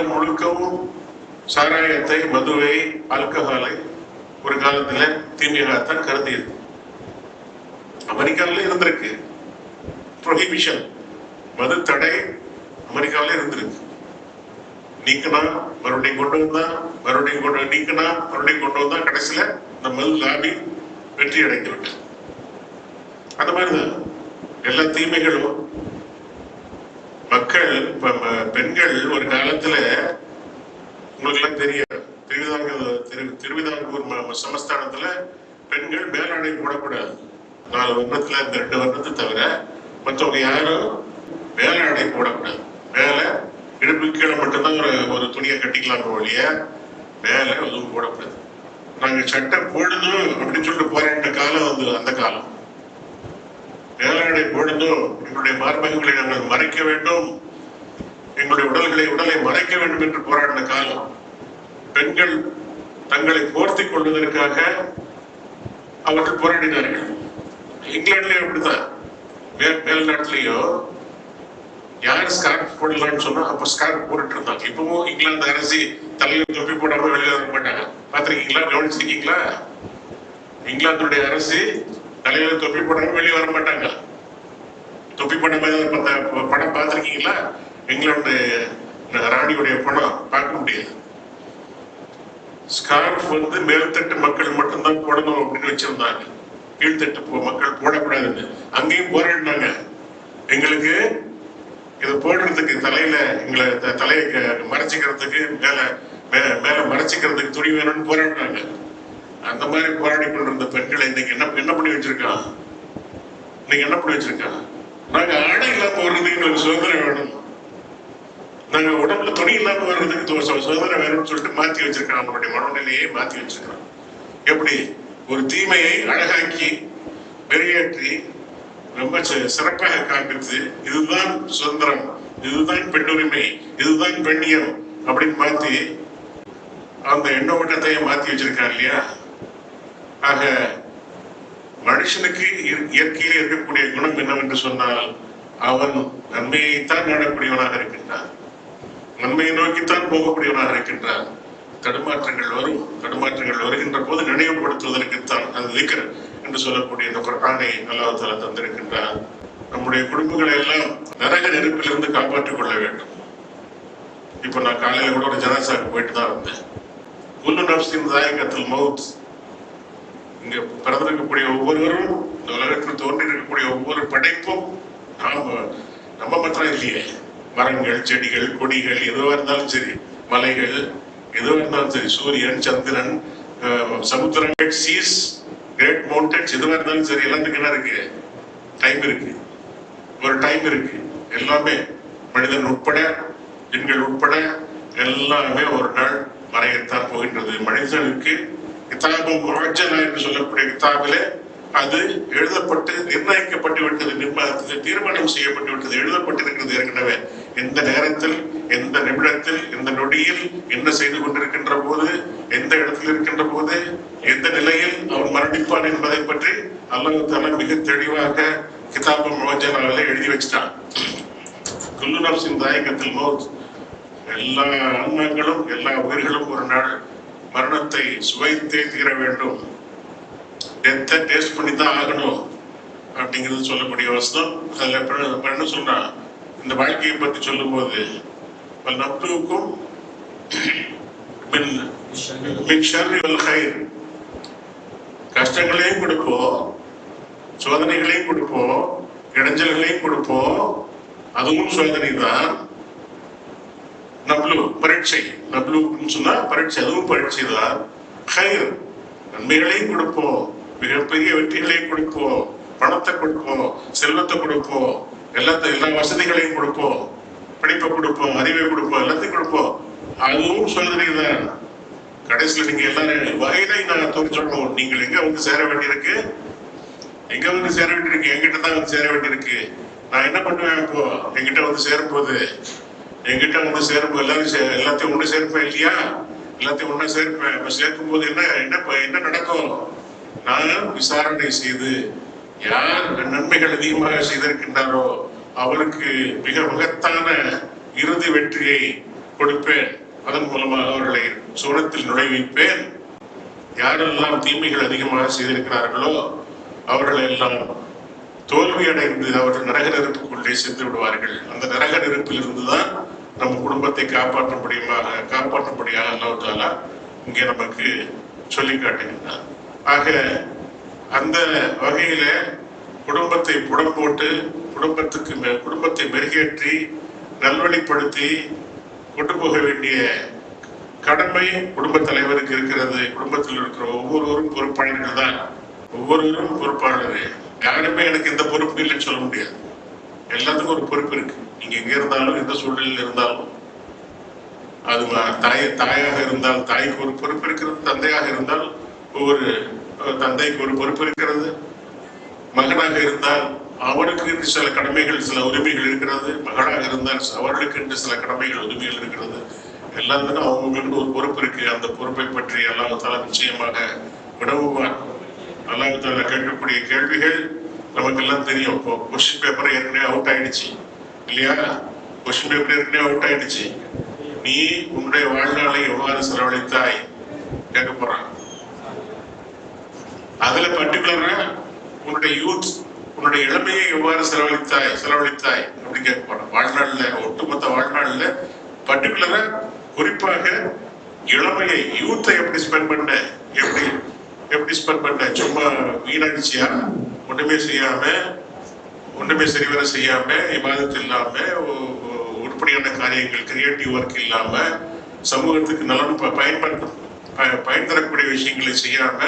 உலகம் முழுக்கவும் சாராயத்தை மதுவை ஆல்கஹாலை ஒரு காலத்துல தீமையாகத்தான் கருதியது. அமெரிக்காவில இருந்திருக்கு. ப்ரொஹிபிஷன் மது தடை அமெரிக்காவில இருந்திருக்கு. நீக்கினா மறுபடியும் கொண்டு வந்தா மறுபடியும் கொண்டு நீக்கினா மறுபடியும் கொண்டு வந்தா கடைசியில இந்த மது லாபி வெற்றி அடைந்து விட்டது. அந்த மாதிரிதான் எல்லா தீமைகளும் மக்கள் பெண்கள் ஒரு காலத்துல உங்களுக்கு எல்லாம் தெரியாது திருவிதாங்கூர் திரு திருவிதாங்கூர் சமஸ்தானத்துல பெண்கள் மேலாடை போடக்கூடாது. நாலு வருடத்துல இந்த ரெண்டு வருடத்தை தவிர மற்றவங்க யாரும் மேலாடை போடக்கூடாது. மேல இடுப்பு கீழே மட்டும்தான் ஒரு ஒரு துணியை கட்டிக்கலாம் ஒழிய மேல எதுவும் போடக்கூடாது. நாங்க சட்டை போடணும் அப்படின்னு சொல்லிட்டு போராட்ட காலம் வந்து அந்த காலம். மேலாடை போடணும் எங்களுடைய மார்பகங்களை நாங்கள் மறைக்க வேண்டும். எங்களுடைய உடல்களை உடலை மறைக்க வேண்டும் என்று போராடின காலம். பெண்கள் தங்களை போர்த்தி கொள்வதற்காக அவர்கள் போராடினார்கள். இங்கிலாந்துலயும் அப்படித்தான். மேல் மேல் யார் ஸ்கார்ப் போடலாம்னு சொன்னா அப்ப ஸ்கார்ப் போட்டுட்டு இருந்தாங்க. இப்பவும் இங்கிலாந்து அரசி தலையில தொப்பி போடாம வெளியே வர மாட்டாங்க. பாத்திருக்கீங்களா? கவனிச்சிருக்கீங்களா? இங்கிலாந்துடைய அரசு தலையில தொப்பி போட்டாங்க வெளியே வர மாட்டாங்க. தொப்பி படம் மாதிரி படம் பார்த்திருக்கீங்களா? இங்கிலாந்து ராணியுடைய படம் பார்க்க முடியாது. ஸ்கார்ஃப் வந்து மேல்தட்டு மக்கள் மட்டும்தான் போடணும் அப்படின்னு வச்சிருந்தாங்க. கீழ்த்தட்டு மக்கள் போடக்கூடாதுன்னு. அங்கேயும் போராடினாங்க எங்களுக்கு இது போடுறதுக்கு தலையில எங்களை தலையை மறைச்சிக்கிறதுக்கு மேல மே- மேல மறைச்சிக்கிறதுக்கு துணி வேணும்னு போராடினாங்க அந்த மாதிரி போராடி கொண்டிருந்த பெண்களை இன்னைக்கு என்ன என்ன பண்ணி வச்சிருக்கான் இன்னைக்கு என்ன பண்ணி வச்சிருக்கான் நாங்க ஆடை இல்லாம வர்றதுக்கு எங்களுக்கு சுதந்திரம் வேணும். நாங்க உடம்புல துணி இல்லாம வர்றதுக்கு சுதந்திரம் வேணும்னு சொல்லிட்டு மாத்தி வச்சிருக்கான் நம்மளுடைய மனநிலையை மாத்தி வச்சிருக்கான் எப்படி? ஒரு தீமையை அழகாக்கி வெளியேற்றி ரொம்ப சிறப்பாக காண்பித்து இதுதான் சுதந்திரம் இதுதான் பெண்ணுரிமை இதுதான் பெண்ணியம் அப்படின்னு மாத்தி அந்த எண்ண ஓட்டத்தையே மாத்தி வச்சிருக்கான் இல்லையா? ஆக மனுஷனுக்கு இய- இயற்கையிலே இருக்கக்கூடிய குணம் என்னவென்று சொன்னால் அவன் நன்மையைத்தான் நாடக்கூடியவனாக இருக்கின்றான். நன்மையை நோக்கித்தான் போகக்கூடியவனாக இருக்கின்றான். தடுமாற்றங்கள் வரும். தடுமாற்றங்கள் வருகின்ற போது நினைவுபடுத்துவதற்குத்தான் அது திக்கர் என்று சொல்லக்கூடிய இந்த குரானை அல்லாஹ் தந்திருக்கின்றார் நம்முடைய குடும்பங்களை எல்லாம் நரக நெருப்பிலிருந்து காப்பாற்றிக் கொள்ள வேண்டும். இப்ப நான் காலையில கூட ஒரு ஜனாசாக்கு போயிட்டு தான் வந்தேன். குல்லு நப்சின் தாயகத்தில் மவுத் இங்க பிறந்திருக்கக்கூடிய ஒவ்வொருவரும் இந்த உலகத்தில் தோன்றி இருக்கக்கூடிய ஒவ்வொரு படைப்பும் நாம் நம்ம மாத்திரம் இல்லையே. மரங்கள் செடிகள் கொடிகள் எதுவாக இருந்தாலும் சரி மலைகள் எதுவாக இருந்தாலும் சரி சூரியன் சந்திரன் சமுத்திரங்கள் சீஸ் கிரேட் மவுண்டன்ஸ் எதுவாக இருந்தாலும் சரி எல்லாத்துக்கு என்ன இருக்கு? டைம் இருக்கு. ஒரு டைம் இருக்கு. எல்லாமே மனிதன் உட்பட பெண்கள் உட்பட எல்லாமே ஒரு நாள் மறையத்தான் போகின்றது. மனிதனுக்கு கிதாபம் முரஜனா என்று சொல்லக்கூடிய கிதாபிலே அது எழுதப்பட்டு நிர்ணயிக்கப்பட்டு விட்டது. நிர்மாணத்தில் தீர்மானம் செய்யப்பட்டு விட்டது. எழுதப்பட்டிருக்கிறது ஏற்கனவே. எந்த நேரத்தில் எந்த நிமிடத்தில் எந்த நொடியில் என்ன செய்து கொண்டிருக்கின்ற போது எந்த இடத்தில் இருக்கின்ற போது எந்த நிலையில் அவன் மரணிப்பான் என்பதை பற்றி அல்லாஹ் தஆலா மிக தெளிவாக கிதாபு முராஜனாவிலே எழுதி வச்சிட்டான். குல்லு நப்சின் தாயகத்தில் மோத். எல்லா ஆன்மாக்களும் எல்லா உயிர்களும் ஒரு நாள் மரணத்தை சுவைத்தே தீர வேண்டும். டெத்தை டேஸ்ட் பண்ணி தான் ஆகணும் அப்படிங்கிறது சொல்லக்கூடிய வசனம். அதில் இப்ப என்ன சொல்றான் இந்த வாழ்க்கையை பற்றி சொல்லும்போது போது மின் வல் கஷ்டங்களையும் கொடுப்போம் சோதனைகளையும் கொடுப்போம் இடைஞ்சல்களையும் கொடுப்போம். அதுவும் சோதனை தான் நப்லு பரீட்சை. நப்லுன்னு சொன்னா பரீட்சை அதுவும் பரீட்சை தான். நன்மைகளையும் கொடுப்போம். மிகப்பெரிய வெற்றிகளையும் கொடுப்போம். பணத்தை கொடுப்போம். செல்வத்தை கொடுப்போம். எல்லாத்த எல்லா வசதிகளையும் கொடுப்போம். படிப்பை கொடுப்போம். அறிவை கொடுப்போம். எல்லாத்தையும் கொடுப்போம். அதுவும் சோதனை தான். கடைசியில் நீங்க எல்லாரும் வகையில நான் தோறி சொல்லணும். நீங்கள் எங்க வந்து சேர வேண்டியிருக்கு? எங்க வந்து சேர வேண்டியிருக்கு? என்கிட்ட தான் வந்து சேர வேண்டியிருக்கு. நான் என்ன பண்ணுவேன் இப்போ? என்கிட்ட வந்து சேரும்போது எங்கிட்ட வந்து சேர்ப்பு எல்லாரும் எல்லாத்தையும் ஒண்ணு சேர்ப்பேன் இல்லையா? எல்லாத்தையும் ஒன்று சேர்ப்பேன் இப்ப சேர்க்கும் போது என்ன என்ன ப- என்ன நடக்கும்? நான் விசாரணை செய்து யார் நன்மைகள் அதிகமாக செய்திருக்கின்றாரோ அவருக்கு மிக மகத்தான இறுதி வெற்றியை கொடுப்பேன். அதன் மூலமாக அவர்களை சூரத்தில் நுழைவிப்பேன். யாரெல்லாம் தீமைகள் அதிகமாக செய்திருக்கிறார்களோ அவர்களெல்லாம் தோல்வி அடைந்து அவர்கள் நரக நெருப்புக்குள்ளே சென்று விடுவார்கள். அந்த நரக நெருப்பில் இருந்துதான் நம்ம குடும்பத்தை காப்பாற்ற முடியுமாக காப்பாற்ற அல்லாஹாலா இங்கே நமக்கு சொல்லி காட்டுகின்றார் ஆக அந்த வகையில குடும்பத்தை புடம் போட்டு குடும்பத்துக்கு மெ- குடும்பத்தை மெருகேற்றி நல்வழிப்படுத்தி கொண்டு போக வேண்டிய கடமை குடும்ப தலைவருக்கு இருக்கிறது. குடும்பத்தில் இருக்கிற ஒவ்வொருவரும் பொறுப்பாளர்கள் தான். ஒவ்வொருவரும் பொறுப்பாளர்கள். யாருமே எனக்கு எந்த பொறுப்பு இல்லைன்னு சொல்ல முடியாது. எல்லாத்துக்கும் ஒரு பொறுப்பு இருக்கு. நீங்க எங்க இருந்தாலும் எந்த சூழ்நிலையில் இருந்தாலும் அது ம- தாய் தாயாக இருந்தால் தாய்க்கு ஒரு பொறுப்பு இருக்கிறது தந்தையாக இருந்தால் ஒவ்வொரு தந்தைக்கு ஒரு பொறுப்பு இருக்கிறது. மகனாக இருந்தால் அவனுக்கு என்று சில கடமைகள் சில உரிமைகள் இருக்கிறது. மகளாக இருந்தால் அவர்களுக்கு என்று சில கடமைகள் உரிமைகள் இருக்கிறது. எல்லாத்துக்கும் அவங்களுக்கு ஒரு பொறுப்பு இருக்கு. அந்த பொறுப்பை பற்றி அல்லாஹால நிச்சயமாக விடவுவார் அல்லாஹால கேட்கக்கூடிய கேள்விகள் நமக்கு எல்லாம் தெரியும். இப்போ கொஸ்டின் பேப்பர் ஏற்கனவே அவுட் ஆயிடுச்சு. இல்லையா? கொஸ்டின் பேப்பர் ஏற்கனவே அவுட் ஆயிடுச்சு. நீ உன்னுடைய வாழ்நாளை எவ்வாறு செலவழித்தாய்? கேட்க போறான். அதுல பர்டிகுலரா உன்னுடைய யூத் உன்னுடைய இளமையை எவ்வாறு செலவழித்தாய் செலவழித்தாய் அப்படின்னு கேட்க போறான். வாழ்நாள்ல ஒட்டுமொத்த வாழ்நாள்ல பர்டிகுலரா குறிப்பாக இளமையை யூத்தை எப்படி ஸ்பெண்ட் பண்ண எப்படி எப்படி ஸ்பெண்ட் பண்ண சும்மா வீணடிச்சியா ஒன்றுமே செய்யாம ஒன்றுமே சரிவர செய்யாம இபாதத்து இல்லாம உருப்படியான காரியங்கள் கிரியேட்டிவ் ஒர்க் இல்லாம சமூகத்துக்கு நலன் ப- பயன்படுத்த பயன் தரக்கூடிய விஷயங்களை செய்யாம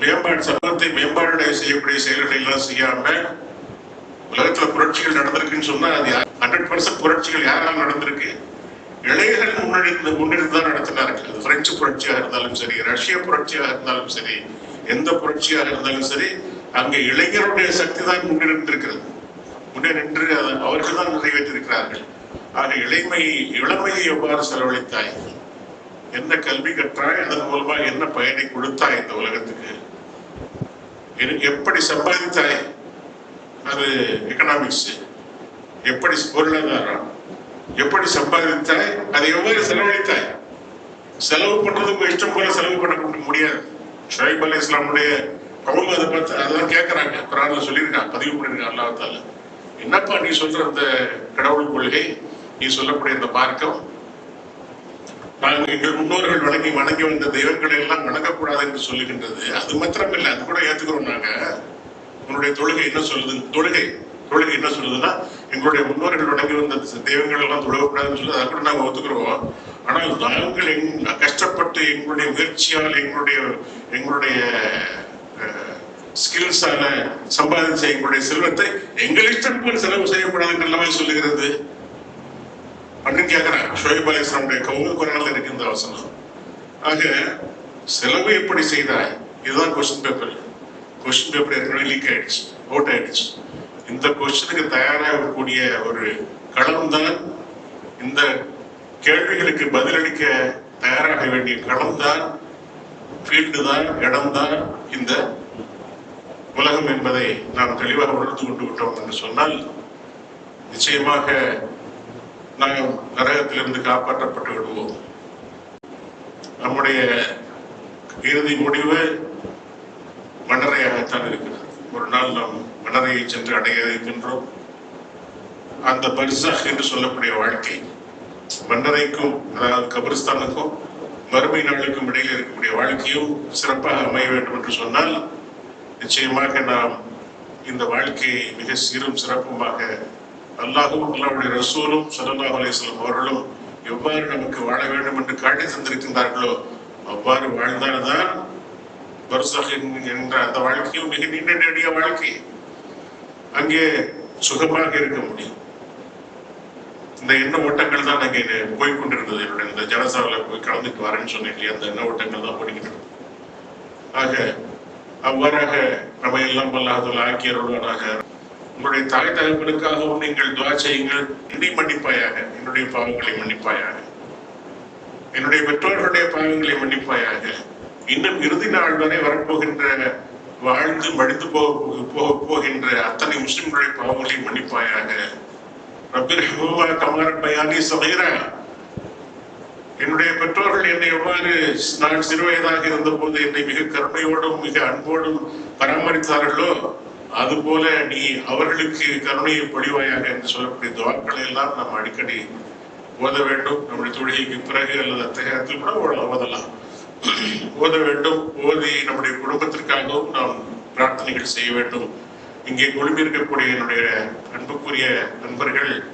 மேம்பாடு சமூகத்தை மேம்பாடு செய்யக்கூடிய செயல்களை எல்லாம் செய்யாம உலகத்துல புரட்சிகள் நடந்திருக்குன்னு சொன்னா அது ஹண்ட்ரட் பர்சன்ட் புரட்சிகள் யாரால் நடந்திருக்கு? இளைஞர்கள் முன்னெடுத்து முன்னெடுத்து தான் நடத்தினார்கள் அது பிரெஞ்சு புரட்சியாக இருந்தாலும் சரி ரஷ்ய புரட்சியாக இருந்தாலும் சரி எந்த புரட்சியாக இருந்தாலும் சரி அங்க இளைஞருடைய சக்தி தான் முன்னெடுத்திருக்கிறது முன்னே நின்று அதை அவர்கள் தான் நிறைவேற்றிருக்கிறார்கள் ஆக இளமை இளமையை எவ்வாறு செலவழித்தாய்? என்ன கல்வி கற்றாய்? அதன் மூலமா என்ன பயனை கொடுத்தாய் இந்த உலகத்துக்கு? எப்படி சம்பாதித்தாய்? அது எக்கனாமிக்ஸ் எப்படி பொருளாதாரம்? எப்படி சம்பாதித்தாய் அதை எவ்வாறு செலவழித்தாய்? செலவு பண்றதுக்கு இஷ்டம் போல செலவு பண்ண முடியாது. ஷுவைப் அலி இஸ்லாமுடைய அவங்க அதை பார்த்து அதெல்லாம் கேட்கறாங்க குரான்ல சொல்லியிருக்காங்க பதிவு பண்ணிருக்காங்க அல்லாத்தால என்னப்பா நீ சொல்ற அந்த கடவுள் கொள்கை? நீ சொல்லக்கூடிய அந்த மார்க்கம்? நாங்கள் எங்கள் முன்னோர்கள் வணங்கி வணங்கி வந்த தெய்வங்களை எல்லாம் வணங்கக்கூடாது என்று சொல்லுகின்றது. அது மாத்திரம் இல்லை அது கூட ஏத்துக்கிறோம் நாங்க. உன்னுடைய தொழுகை என்ன சொல்லுது? தொழுகை. தொழுகை என்ன சொல்லுதுன்னா எங்களுடைய முன்னோர்கள் வணங்கி வந்த தெய்வங்கள் எல்லாம் தொழக்கூடாதுன்னு சொல்லி அதை கூட நாங்கள் ஒத்துக்கிறோம். ஆனால் நாங்கள் எங்- கஷ்டப்பட்டு எங்களுடைய முயற்சியால் எங்களுடைய எங்களுடைய ஸ்கில்ஸால சம்பாதிச்ச எங்களுடைய செல்வத்தை எங்கள் இஷ்டத்துக்கு செலவு செய்யக்கூடாது எல்லாமே சொல்லுகிறது. அப்படின்னு கேட்கிறேன் ஷோயப் அலிஸ்லாமுடைய கவுங்க குரான்ல இருக்கு இந்த வசனம். ஆக செலவு எப்படி செய்தாய்? இதுதான் கொஸ்டின் பேப்பர் கொஸ்டின் பேப்பர் ஏற்கனவே லீக் ஆயிடுச்சு அவுட் ஆயிடுச்சு. இந்த கொஸ்டினுக்கு தயாராகக்கூடிய ஒரு களம் தான் இந்த கேள்விகளுக்கு பதிலளிக்க தயாராக வேண்டிய களம் தான் ஃபீல்டு தான் இடம் தான் இந்த உலகம் என்பதை நாம் தெளிவாக உணர்ந்து கொண்டு விட்டோம் என்று சொன்னால் நிச்சயமாக நாம் நரகத்திலிருந்து காப்பாற்றப்பட்டு விடுவோம். நம்முடைய இறுதி முடிவு மன்னரையாகத்தான் இருக்கிறது. ஒரு நாள் நாம் மன்னரையை சென்று அடைய இருக்கின்றோம் அந்த பரிசாக் என்று சொல்லக்கூடிய வாழ்க்கை மன்னரைக்கும் அதாவது கபிரிஸ்தானுக்கும் மறுமை நாளுக்கும் இடையில் இருக்கக்கூடிய வாழ்க்கையும் சிறப்பாக அமைய வேண்டும் என்று சொன்னால் நிச்சயமாக நாம் இந்த வாழ்க்கையை மிக சீரும் சிறப்புமாக அல்லாஹும் அல்லாவுடைய ரசூலும் சல்லாஹ் அலிஸ்லாம் அவர்களும் எவ்வாறு நமக்கு வாழ வேண்டும் என்று காட்டி தந்திருக்கின்றார்களோ அவ்வாறு வாழ்ந்தால்தான் பர்சக் என்ற அந்த வாழ்க்கையும் மிக நீண்ட நெடிய வாழ்க்கை. அங்கே சுகமாக இருக்க முடியும். இந்த எண்ண ஓட்டங்கள் தான் அங்கே போய் கொண்டிருந்தது என்னுடைய இந்த ஜனசாவில் போய் கலந்துட்டு வரேன்னு சொன்னேன் இல்லையா? அந்த எண்ண ஓட்டங்கள் தான் ஓடிக்கிட்டு ஆக அவ்வாறாக நம்ம எல்லாம் அல்லாஹுல ஆக்கியருடனாக உங்களுடைய தாய் தகப்பனுக்காகவும் நீங்கள் துவா செய்யுங்கள். என்னை மன்னிப்பாயாக என்னுடைய பாவங்களை மன்னிப்பாயாக. என்னுடைய பெற்றோர்களுடைய பாவங்களை மன்னிப்பாயாக. இன்னும் இறுதி நாள் வரை வரப்போகின்ற வாழ்ந்து மடிந்து போக போக போகின்ற அத்தனை முஸ்லிம்களுடைய பாவங்களை மன்னிப்பாயாக. பயானி சகைரா. என்னுடைய பெற்றோர்கள் என்னை எவ்வாறு நான் சிறுவயதாக இருந்தபோது என்னை மிக கருணையோடும் மிக அன்போடும் பராமரித்தார்களோ அதுபோல நீ அவர்களுக்கு கருணையை பொழிவாயாக என்று சொல்லக்கூடிய துவாக்களை எல்லாம் நாம் அடிக்கடி ஓத வேண்டும். நம்முடைய தொழுகைக்கு பிறகு அல்லது அத்தகையத்தில் கூட ஓதலாம் ஓத வேண்டும் ஓதி நம்முடைய குடும்பத்திற்காகவும் நாம் பிரார்த்தனைகள் செய்ய வேண்டும். இங்கே குழுமி இருக்கக்கூடிய என்னுடைய அன்புக்குரிய நண்பர்கள்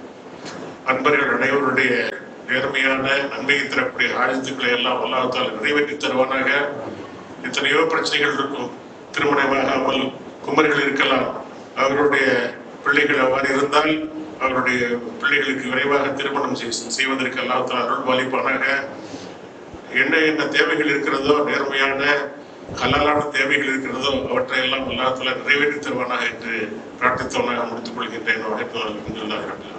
அன்பர்கள் அனைவருடைய நேர்மையான நன்மையை தரக்கூடிய ஆயுதங்களை எல்லாம் அல்லாஹால நிறைவேற்றி தருவானாக. எத்தனையோ பிரச்சனைகள் இருக்கும். திருமணமாகாமல் குமரிகள் இருக்கலாம். அவர்களுடைய பிள்ளைகள் அவ்வாறு இருந்தால் அவருடைய பிள்ளைகளுக்கு விரைவாக திருமணம் செய்- செய்வதற்கு அல்லாத்தால் அருள் பாலிப்பானாக என்ன என்ன தேவைகள் இருக்கிறதோ நேர்மையான ஹலாலான தேவைகள் இருக்கிறதோ அவற்றை எல்லாம் எல்லாத்துல நிறைவேற்றி தருவானாக என்று பிரார்த்தித்தவனாக முடித்துக் கொள்கின்றேன். வாய்ப்பு